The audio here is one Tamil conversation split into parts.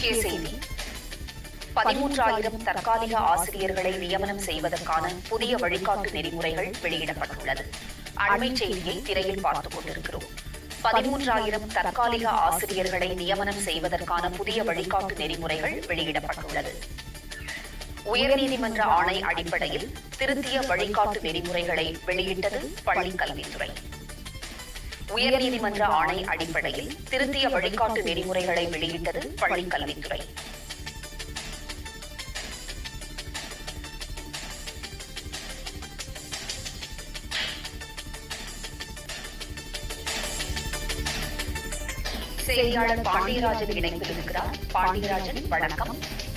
முக்கிய செய்தி. பதிமூன்றாயிரம் தற்காலிக ஆசிரியர்களை நியமனம் செய்வதற்கான புதிய வழிகாட்டு நெறிமுறைகள் வெளியிடப்பட்டுள்ளது. அண்மை செய்தியை திரையில் பார்த்துக் கொண்டிருக்கிறோம். பதிமூன்றாயிரம் தற்காலிக ஆசிரியர்களை நியமனம் செய்வதற்கான புதிய வழிகாட்டு நெறிமுறைகள் வெளியிடப்பட்டுள்ளது. உயர்நீதிமன்ற ஆணை அடிப்படையில் திருத்திய வழிகாட்டு நெறிமுறைகளை வெளியிட்டது பள்ளிக் கல்வித்துறை உயர்நீதிமன்ற ஆணை அடிப்படையில் திருத்திய வழிகாட்டு நெறிமுறைகளை வெளியிட்டது பள்ளிக் கல்வித்துறை செய்தியாளர் பாண்டியராஜன் இணைப்பில் இருக்கிறார் பாண்டியராஜன் வணக்கம்.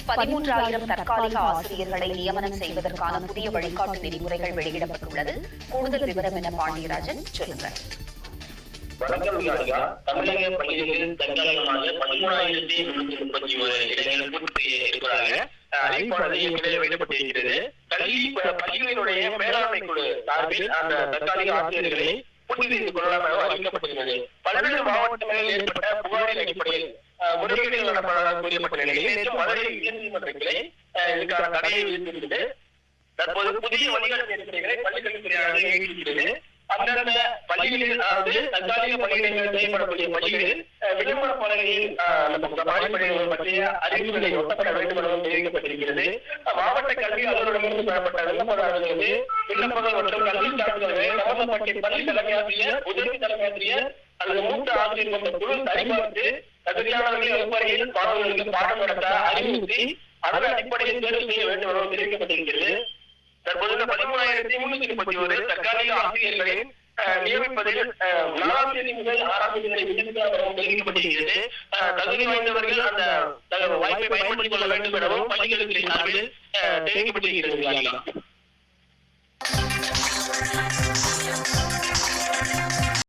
பதிமூன்றாயிரம் தற்காலிக ஆசிரியர்களை நியமனம் செய்வதற்கான புதிய வழிகாட்டு நெறிமுறைகள் வெளியிடப்பட்டுள்ளது. கூடுதல் விவரம் என பாண்டியராஜன் சொல்லுங்கள். வணக்கம் விகாரிகா தமிழக பள்ளிகளில் தற்காலிகமாக பதிமூணாயிரத்தி முன்னூத்தி முப்பத்தி ஒரு இடங்கள் பூர்த்தி இருப்பதாக அறிவிப்பானது வெளியிடப்பட்டிருக்கிறது. கல்வி பள்ளிகளினுடைய மேலாண்மை குழு சார்பில் அந்த தற்காலிக ஆசிரியர்களை பூர்த்தி செய்து கொள்ளலாம் என அறிவிக்கப்பட்டிருந்தது பல்வேறு மாவட்டங்களில் ஏற்பட்ட புகாரின் அடிப்படையில் முறைகேடுகள் நடப்பதாக கூறப்பட்ட நிலையில் நேற்று மதுரை உயர்நீதிமன்ற கிளை தடையை விதித்திருந்தது தற்போது புதிய வழிகாட்டு நெறிமுறைகளை பள்ளிக்கல்வித்துறையானது வெளியிட்டிருக்கிறது பள்ளிகளில் அதாவது தற்காலிக பள்ளிகளில் செயல்படக்கூடிய பள்ளிகளில் அஹ், விளம்பர பலகையில் அஹ், அந்த பாதிப்படைகள் பற்றிய அறிவிப்புகளை ஒட்டப்பட வேண்டும் எனவும் தெரிவிக்கப்பட்டிருக்கிறது. அஹ், மாவட்ட கல்வி அலுவலகத்திலிருந்து பெறப்பட்ட விண்ணப்பதாரர்களுக்கு விண்ணப்பங்கள் மற்றும் கல்வி சான்றிதழ்களை சம்பந்தப்பட்ட பள்ளி தலைமையாசிரியர் உதவி தலைமையாசிரியர் அல்லது மூத்த ஆசிரியர் கொண்ட குழு சரிபார்த்து தகுதியானவர்களை வகுப்பறையில் மாணவர்களுக்கு பாடம் நடத்த அறிவுறுத்தி அதன் அடிப்படையில் தேர்வு செய்ய வேண்டும் எனவும் தெரிவிக்கப்பட்டிருக்கிறது. தற்போது இந்த பதிமூணாயிரத்தி முன்னூத்தி முப்பத்தி ஒரு தற்காலிக ஆசிரியர்களை அஹ், நியமிப்பதில் நாலாம் தேதி முதல் ஆறாம் தேதி வரை தெரிவிக்கப்பட்டிருக்கிறது தகுதி வாய்ந்தவர்கள் அந்த வாய்ப்பை பயன்படுத்திக் கொள்ள வேண்டும் எனவும் பள்ளிகளுக்கு சார்பில் தெரிவிக்கப்பட்டிருக்கிறது.